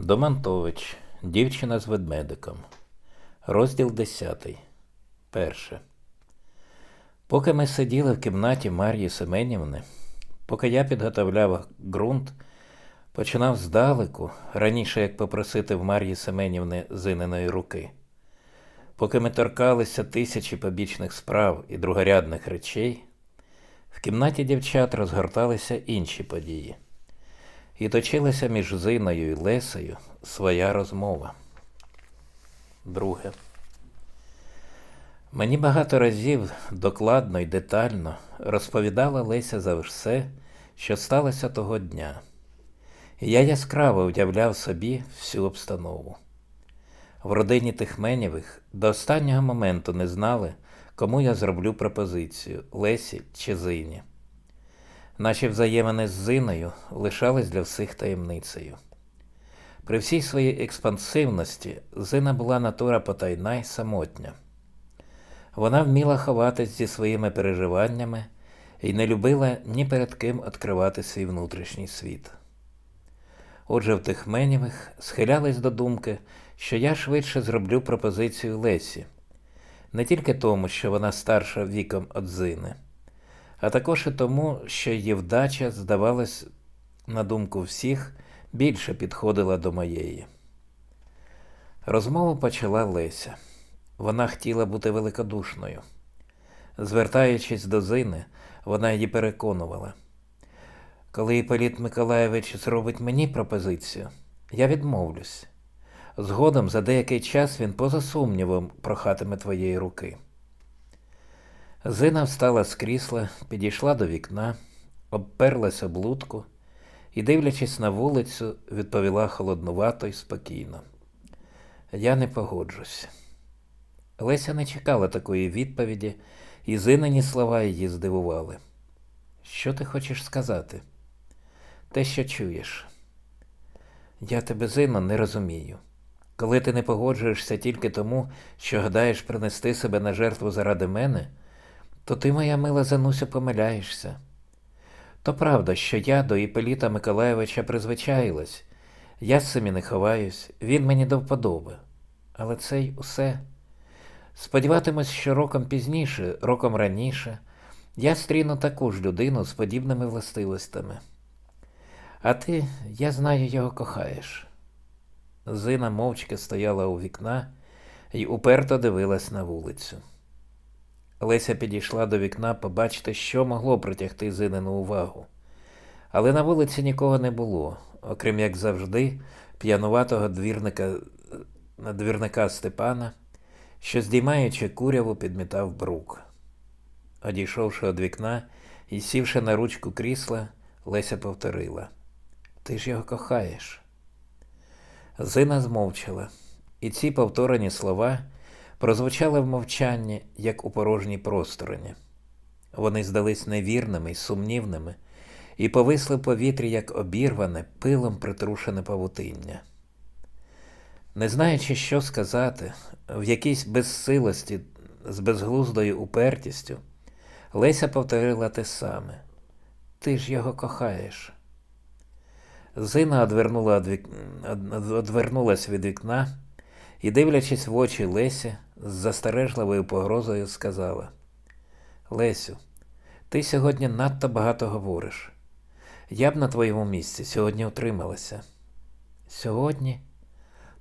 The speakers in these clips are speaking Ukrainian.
Домантович. Дівчина з ведмедиком. Розділ 10. Перше. Поки ми сиділи в кімнаті Мар'ї Семенівни, поки я підготовляв ґрунт, починав здалеку, раніше як попросити в Мар'ї Семенівни зиненої руки. Поки ми торкалися тисячі побічних справ і другорядних речей, в кімнаті дівчат розгорталися інші події. І точилася між Зиною і Лесею своя розмова. Друге. Мені багато разів докладно і детально розповідала Леся за все, що сталося того дня. Я яскраво уявляв собі всю обстанову. В родині Тихменєвих до останнього моменту не знали, кому я зроблю пропозицію Лесі чи Зині. Наші взаємини з Зиною лишались для всіх таємницею. При всій своїй експансивності Зина була натура потайна й самотня. Вона вміла ховатись зі своїми переживаннями і не любила ні перед ким відкривати свій внутрішній світ. Отже, в Тихменєвих схилялись до думки, що я швидше зроблю пропозицію Лесі, не тільки тому, що вона старша віком від Зини, а також і тому, що її вдача, здавалось, на думку всіх, більше підходила до моєї. Розмову почала Леся. Вона хотіла бути великодушною. Звертаючись до Зини, вона її переконувала. Коли Іпполіт Миколаєвич зробить мені пропозицію, я відмовлюсь. Згодом за деякий час він поза сумнівом прохатиме твоєї руки. Зина встала з крісла, підійшла до вікна, обперлась облутку і, дивлячись на вулицю, відповіла холоднувато й спокійно. Я не погоджусь. Леся не чекала такої відповіді, і зинені слова її здивували. Що ти хочеш сказати? Те, що чуєш. Я тебе, Зино, не розумію. Коли ти не погоджуєшся тільки тому, що гадаєш принести себе на жертву заради мене, то ти, моя мила Зануся, помиляєшся. То правда, що я до Іпеліта Миколаєвича призвичаїлась. Я з цим і не ховаюсь, він мені до вподоби. Але це й усе. Сподіватимусь, що роком пізніше, роком раніше, я стріну таку ж людину з подібними властивостями. А ти, я знаю, його кохаєш. Зина мовчки стояла у вікна і уперто дивилась на вулицю. Леся підійшла до вікна побачити, що могло притягти Зинину увагу. Але на вулиці нікого не було, окрім як завжди, п'януватого двірника, двірника Степана, що, здіймаючи куряву, підмітав брук. Одійшовши від вікна і сівши на ручку крісла, Леся повторила Ти ж його кохаєш. Зина змовчала, і ці повторені слова прозвучали в мовчанні, як у порожній простороні. Вони здались невірними й сумнівними, і повисли в повітрі, як обірване, пилом притрушене павутиння. Не знаючи, що сказати, в якійсь безсилості з безглуздою упертістю, Леся повторила те саме Ти ж його кохаєш. Зина одвернула від вікна і, дивлячись в очі Лесі, з застережливою погрозою сказала: Лесю, ти сьогодні надто багато говориш. Я б на твоєму місці сьогодні утрималася. Сьогодні?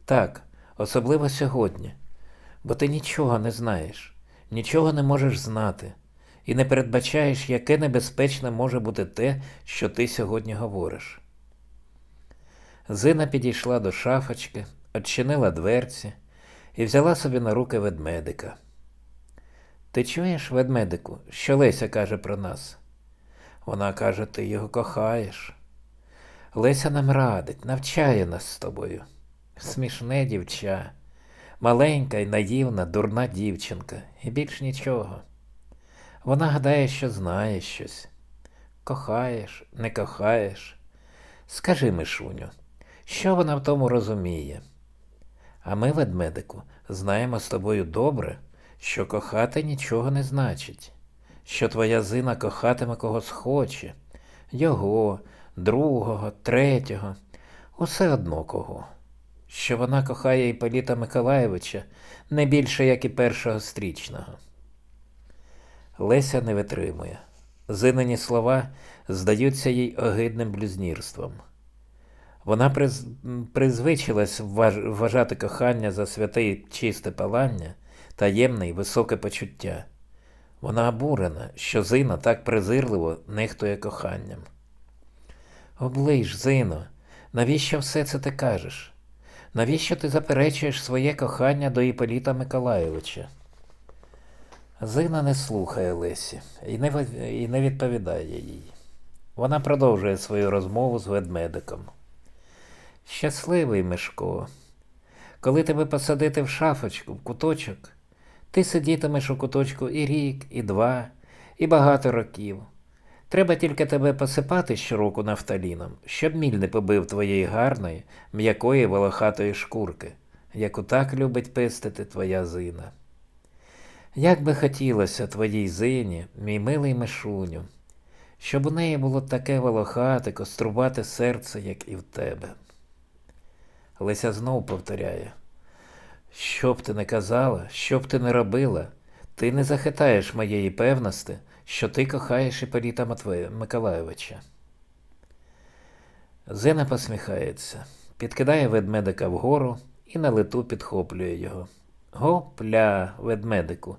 Так, особливо сьогодні, бо ти нічого не знаєш, нічого не можеш знати, і не передбачаєш, яке небезпечне може бути те, що ти сьогодні говориш. Зина підійшла до шафочки, odчинила дверці і взяла собі на руки ведмедика. Ти чуєш, ведмедику, що Леся каже про нас? Вона каже, ти його кохаєш. Леся нам радить, навчає нас з тобою. Смішне дівча, маленька й наївна, дурна дівчинка, і більш нічого. Вона гадає, що знає щось. Кохаєш, не кохаєш. Скажи, Мишуню, що вона в тому розуміє? А ми, ведмедику, знаємо з тобою добре, що кохати нічого не значить, що твоя зина кохатиме когось хоче, його, другого, третього, усе одно кого. що вона кохає Іполіта Миколаєвича не більше, як і першого стрічного. Леся не витримує. Зинені слова здаються їй огидним блюзнірством. Вона приз... призвичилась вваж... вважати кохання за святе і чисте палання, таємне й високе почуття. Вона обурена, що Зина так презирливо нехтує коханням. Оближ, Зино, навіщо все це ти кажеш? Навіщо ти заперечуєш своє кохання до Іполіта Миколайовича? Зина не слухає Лесі і не, і не відповідає їй. Вона продовжує свою розмову з ведмедиком. Щасливий Мишко, коли тебе посадити в шафочку, в куточок, ти сидітимеш у куточку і рік, і два, і багато років. Треба тільки тебе посипати щороку нафталіном, щоб міль не побив твоєї гарної, м'якої волохатої шкурки, яку так любить пестити твоя зина. Як би хотілося твоїй зині, мій милий Мишуню, щоб у неї було таке волохате, кострубате серце, як і в тебе. Леся знов повторяє. Що б ти не казала, що б ти не робила, ти не захитаєш моєї певності, що ти кохаєш Іполіта Матвея Миколайовича. Зина посміхається, підкидає ведмедика вгору і на лету підхоплює його. Гопля, ведмедику.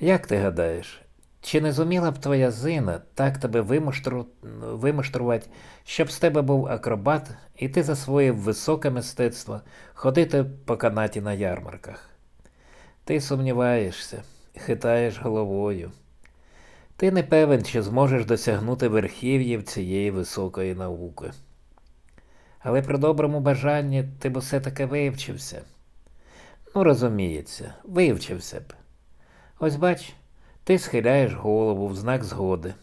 Як ти гадаєш, чи не зуміла б твоя зина так тебе вимуштру... вимуштрувати, щоб з тебе був акробат, і ти засвоїв високе мистецтво ходити по канаті на ярмарках? Ти сумніваєшся, хитаєш головою. Ти не певен, чи зможеш досягнути верхів'їв цієї високої науки. Але при доброму бажанні ти б усе таки вивчився. Ну, розуміється, вивчився б. Ось бач, ти схиляєш голову в знак згоди.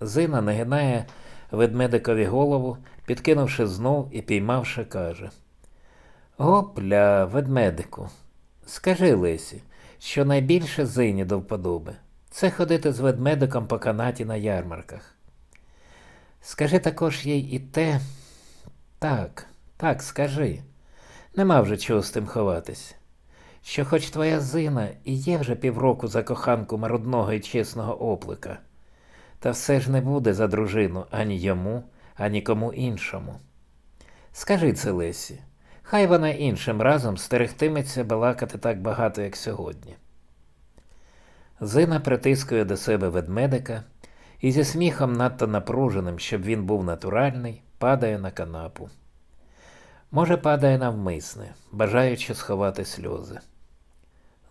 Зина нагинає ведмедикові голову, підкинувши знов і піймавши, каже Гопля, ведмедику, скажи Лесі, що найбільше зині до вподоби це ходити з ведмедиком по канаті на ярмарках. Скажи також їй і те. Так, так, скажи. Нема вже чого з тим ховатись. Що хоч твоя зина і є вже півроку за коханку марудного і чесного оплика, та все ж не буде за дружину ані йому, ані кому іншому. Скажи це Лесі, хай вона іншим разом стерегтиметься балакати так багато, як сьогодні. Зина притискує до себе ведмедика і зі сміхом надто напруженим, щоб він був натуральний, падає на канапу. Може, падає навмисне, бажаючи сховати сльози.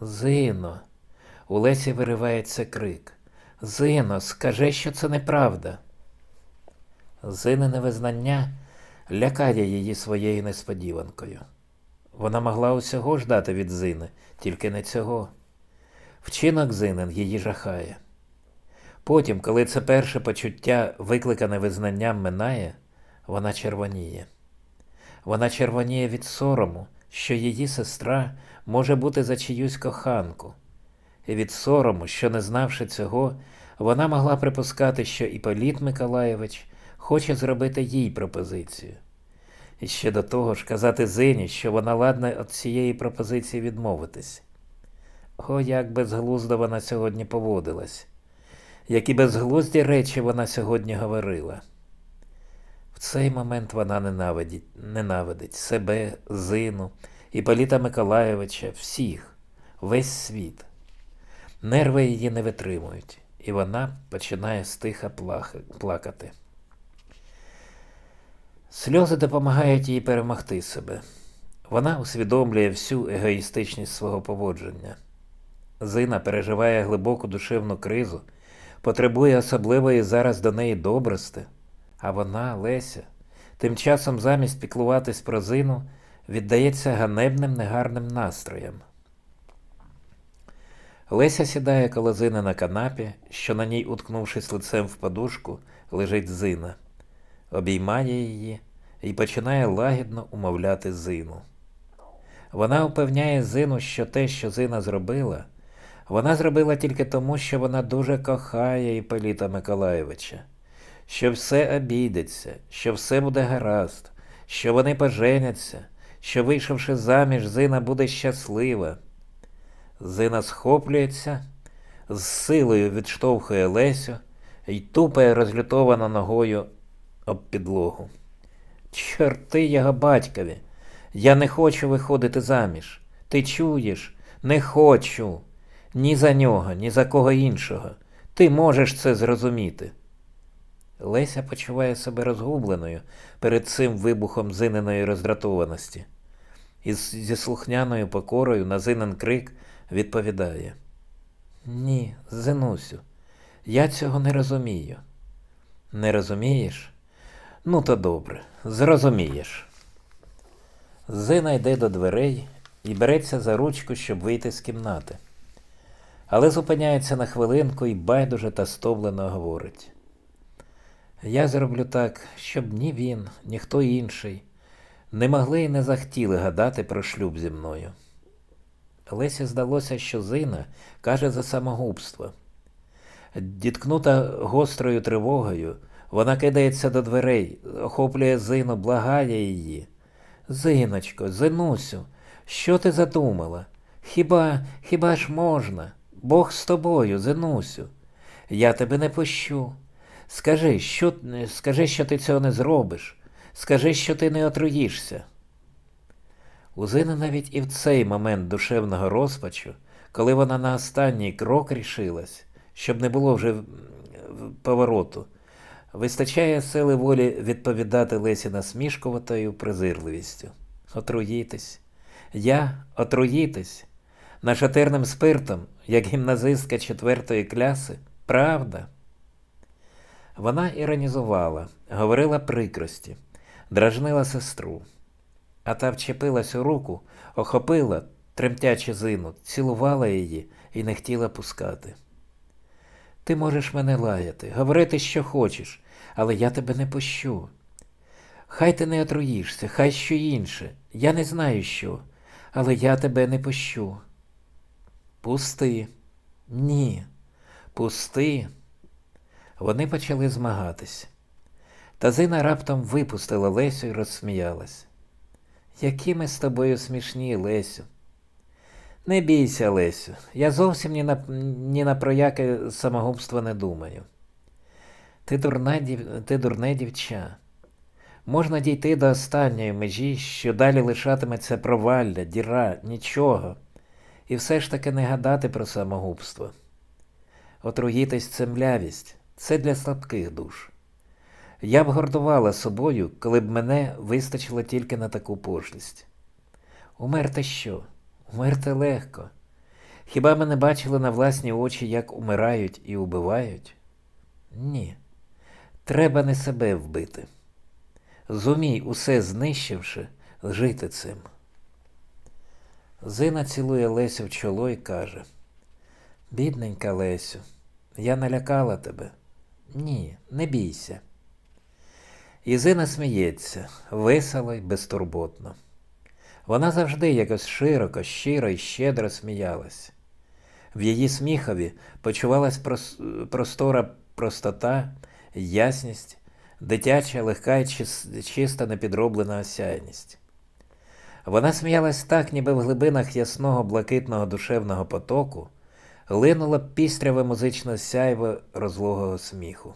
Зино, у Лесі виривається крик. Зино, скажи, що це неправда. Зинине визнання лякає її своєю несподіванкою. Вона могла усього ждати від Зини, тільки не цього. Вчинок Зинин її жахає. Потім, коли це перше почуття, викликане визнанням, минає, вона червоніє. Вона червоніє від сорому, що її сестра може бути за чиюсь коханку, і від сорому, що, не знавши цього, вона могла припускати, що Іполіт Миколаєвич хоче зробити їй пропозицію. І ще до того ж казати Зині, що вона ладна від цієї пропозиції відмовитись. О, як безглуздо вона сьогодні поводилась, які безглузді речі вона сьогодні говорила. В цей момент вона ненавидить, ненавидить себе, Зину, Іполіта Миколаєвича, всіх, весь світ. Нерви її не витримують, і вона починає стиха плакати. Сльози допомагають їй перемогти себе. Вона усвідомлює всю егоїстичність свого поводження. Зина переживає глибоку душевну кризу, потребує особливої зараз до неї добрости, а вона, Леся, тим часом замість піклуватись про зину, віддається ганебним негарним настроям. Леся сідає коло зини на канапі, що на ній, уткнувшись лицем в подушку, лежить зина, обіймає її і починає лагідно умовляти зину. Вона upевняє Зину, що те, що Зина зробила, вона зробила тільки тому, що вона дуже кохає Іполіта Миколаєвича, що все обійдеться, що все буде гаразд, що вони поженяться, що, вийшовши заміж, Зина буде щаслива. Зина схоплюється, з силою відштовхує Лесю і тупає розлютовано ногою об підлогу. Чорти його батькові, я не хочу виходити заміж. Ти чуєш? Не хочу. Ні за нього, ні за кого іншого. Ти можеш це зрозуміти. Леся почуває себе розгубленою перед цим вибухом зиненої роздратованості. І зі слухняною покорою на зинен крик відповідає: Ні, Зинусю, я цього не розумію. Не розумієш? Ну, то добре, зрозумієш. Зина йде до дверей і береться за ручку, щоб вийти з кімнати. Але зупиняється на хвилинку і байдуже та стомлено говорить. Я зроблю так, щоб ні він, ні хто інший не могли і не захотіли гадати про шлюб зі мною. Лесі здалося, що Зина каже за самогубство. Діткнута гострою тривогою, вона кидається до дверей, охоплює Зину, благає її. Зиночко, Зинусю, що ти задумала? Хіба, хіба ж можна? Бог з тобою, Зинусю. Я тебе не пущу. Скажи, що, скажи, що ти цього не зробиш. Скажи, що ти не отруїшся. У Зини навіть і в цей момент душевного розпачу, коли вона на останній крок рішилась, щоб не було вже повороту, вистачає сили волі відповідати Лесі насмішкуватою презирливістю. Отруїтись. Я отруїтись. Нашатирним спиртом, як гімназистка четвертої кляси, правда. Вона іронізувала, говорила прикрості, дражнила сестру. А та вчепилась у руку, охопила, тремтячи зину, цілувала її і не хотіла пускати. Ти можеш мене лаяти, говорити, що хочеш, але я тебе не пущу. Хай ти не отруїшся, хай що інше. Я не знаю що, але я тебе не пущу. Пусти. Ні. Пусти. Вони почали змагатись. Та Зина раптом випустила Лесю і розсміялась. Які ми з тобою смішні, Лесю. Не бійся, Лесю, я зовсім ні на, ні на про яке самогубство не думаю. Ти, дурна, ти дурне дівча. Можна дійти до останньої межі, що далі лишатиметься провалля, діра, нічого, і все ж таки не гадати про самогубство. Отруїтись це млявість, це для слабких душ. Я б гордувала собою, коли б мене вистачило тільки на таку пошлість. Умерти що? Умерти легко. Хіба ми не бачили на власні очі, як умирають і убивають? Ні. Треба не себе вбити. Зумій, усе знищивши, жити цим. Зина цілує Лесю в чоло і каже: Бідненька Лесю, я налякала тебе. Ні, не бійся. І Зина сміється, весело й безтурботно. Вона завжди якось широко, щиро і щедро сміялась. В її сміхові почувалась прос- простора простота, ясність, дитяча, легка і чис- чиста непідроблена осяйність. Вона сміялась так, ніби в глибинах ясного блакитного душевного потоку линуло пістряве музичне сяйво розлогого сміху.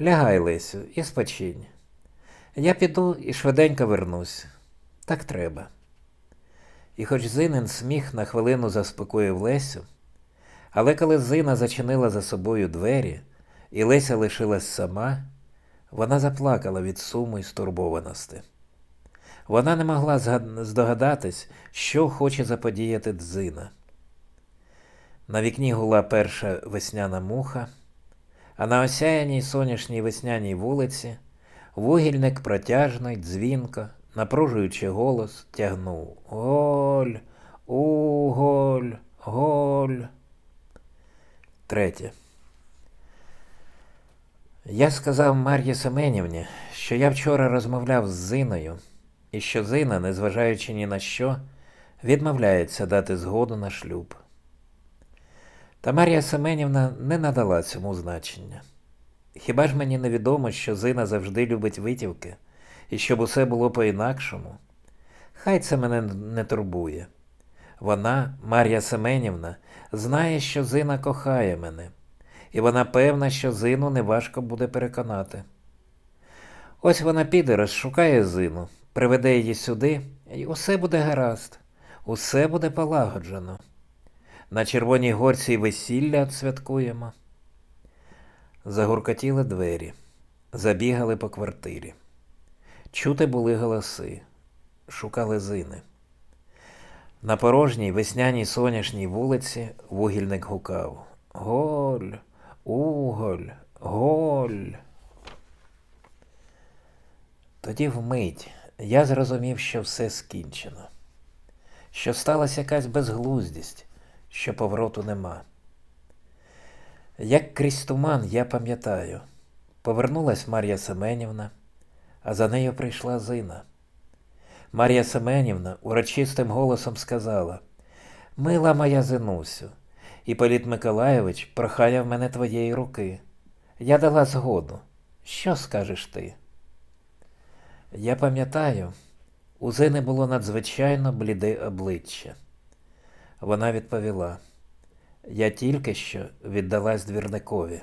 Лягай, Лесю, і спочинь. Я піду і швиденько вернусь. Так треба. І хоч Зинин сміх на хвилину заспокоїв Лесю, але коли Зина зачинила за собою двері, і Леся лишилась сама, вона заплакала від суму і стурбованості. Вона не могла здогадатись, що хоче заподіяти Дзина. На вікні гула перша весняна муха, а на осяяній сонячній весняній вулиці вугільник протяжно й дзвінко, напружуючи голос, тягнув Голь, уголь, голь. Третє. Я сказав Мар'ї Семенівні, що я вчора розмовляв з Зиною, і що Зина, незважаючи ні на що, відмовляється дати згоду на шлюб. Та Мар'я Семенівна не надала цьому значення. Хіба ж мені невідомо, що Зина завжди любить витівки, і щоб усе було по-інакшому? Хай це мене не турбує. Вона, Мар'я Семенівна, знає, що Зина кохає мене, і вона певна, що Зину неважко буде переконати. Ось вона піде, розшукає Зину, приведе її сюди, і усе буде гаразд, усе буде полагоджено. На Червоній горці весілля отсвяткуємо. Загуркотіли двері, забігали по квартирі. Чути були голоси, шукали зини. На порожній весняній сонячній вулиці вугільник гукав Голь, уголь, голь. Тоді вмить я зрозумів, що все скінчено, що сталася якась безглуздість, що повороту нема. Як крізь туман я пам'ятаю, повернулась Мар'я Семенівна, а за нею прийшла Зина. Мар'я Семенівна урочистим голосом сказала Мила моя Зинусю, Іпполіт Миколайович прохає в мене твоєї руки. Я дала згоду. Що скажеш ти? Я пам'ятаю, у Зини було надзвичайно бліде обличчя. Вона відповіла: Я тільки що віддалась двірникові.